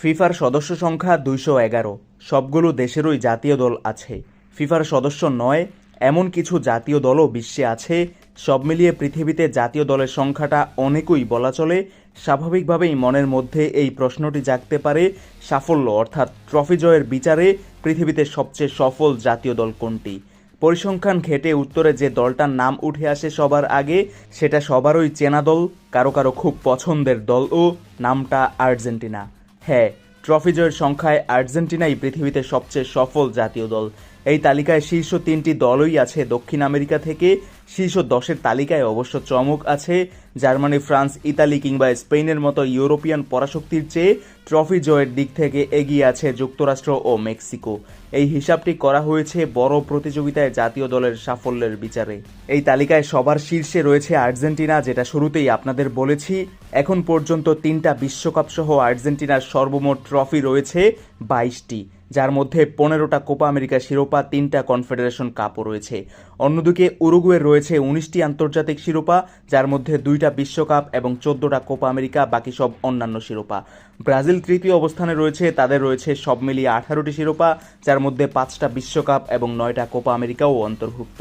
ফিফার সদস্য সংখ্যা দুইশো এগারো। সবগুলো দেশেরই জাতীয় দল আছে। ফিফার সদস্য নয়, এমন কিছু জাতীয় দলও বিশ্বে আছে। সব মিলিয়ে পৃথিবীতে জাতীয় দলের সংখ্যাটা অনেকই বলা চলে। স্বাভাবিকভাবেই মনের মধ্যে এই প্রশ্নটি জাগতে পারে, সাফল্য অর্থাৎ ট্রফি জয়ের বিচারে পৃথিবীতে সবচেয়ে সফল জাতীয় দল কোনটি? পরিসংখ্যান ঘেটে উত্তরে যে দলটার নাম উঠে আসে সবার আগে, সেটা সবারই চেনা দল, কারও কারও খুব পছন্দের দল ও নামটা আর্জেন্টিনা। হ্যাঁ ট্রফি জয়ের সংখ্যায় আর্জেন্টিনাই পৃথিবীতে সবচেয়ে সফল জাতীয় দল। এই তালিকায় শীর্ষ তিনটি দলই আছে দক্ষিণ আমেরিকা থেকে। শীর্ষ দশের তালিকায় অবশ্য চমক আছে জার্মানি, ফ্রান্স, ইতালি কিংবা স্পেনের মতো ইউরোপিয়ান পরাশক্তির চেয়ে ট্রফি জয়ের দিক থেকে এগিয়ে আছে যুক্তরাষ্ট্র ও মেক্সিকো। এই হিসাবটি করা হয়েছে বড় প্রতিযোগিতায় জাতীয় দলের সাফল্যের বিচারে। এই তালিকায় সবার শীর্ষে রয়েছে আর্জেন্টিনা, যেটা শুরুতেই আপনাদের বলেছি। এখন পর্যন্ত তিনটা বিশ্বকাপ সহ আর্জেন্টিনার সর্বমোট ট্রফি রয়েছে বাইশটি। যার মধ্যে পনেরোটা কোপা আমেরিকা শিরোপা, তিনটা কনফেডারেশন কাপও রয়েছে। অন্যদিকে উরুগুয়ের রয়েছে উনিশটি আন্তর্জাতিক শিরোপা, যার মধ্যে দুইটা বিশ্বকাপ এবং চোদ্দটা কোপা আমেরিকা, বাকি সব অন্যান্য শিরোপা। ব্রাজিল তৃতীয় অবস্থানে রয়েছে, তাদের রয়েছে সব মিলিয়ে আঠারোটি শিরোপা, যার মধ্যে পাঁচটা বিশ্বকাপ এবং নয়টা কোপা আমেরিকাও অন্তর্ভুক্ত।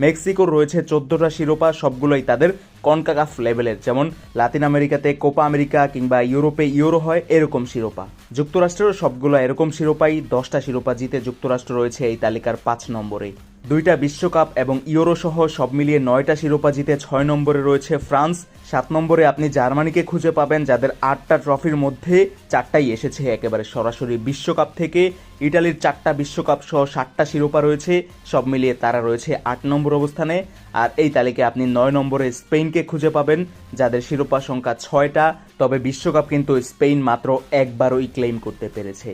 মেক্সিকোর রয়েছে চোদ্দটা শিরোপা, সবগুলোই তাদের কনকাকাফ লেভেলের, যেমন লাতিন আমেরিকাতে কোপা আমেরিকা কিংবা ইউরোপে ইউরো হয়, এরকম শিরোপা। যুক্তরাষ্ট্রেরও সবগুলো এরকম শিরোপাই দশটা শিরোপা জিতে যুক্তরাষ্ট্র রয়েছে এই তালিকার পাঁচ নম্বরে। দুইটা বিশ্বকাপ এবং ইউরো সহ সব মিলিয়ে নয়টা শিরোপা জিতে ছয় নম্বরে রয়েছে ফ্রান্স। সাত নম্বরে আপনি জার্মানিকে খুঁজে পাবেন, যাদের আটটা ট্রফির মধ্যে চারটাই এসেছে একেবারে সরাসরি বিশ্বকাপ থেকে। ইটালির চারটা বিশ্বকাপ সহ ষাটটা শিরোপা রয়েছে, সব মিলিয়ে তারা রয়েছে আট নম্বর অবস্থানে। আর এই তালিকায় আপনি নয় নম্বরে স্পেনকে খুঁজে পাবেন, যাদের শিরোপা সংখ্যা ছয়টা, তবে বিশ্বকাপ কিন্তু স্পেন মাত্র একবারই ক্লেম করতে পেরেছে।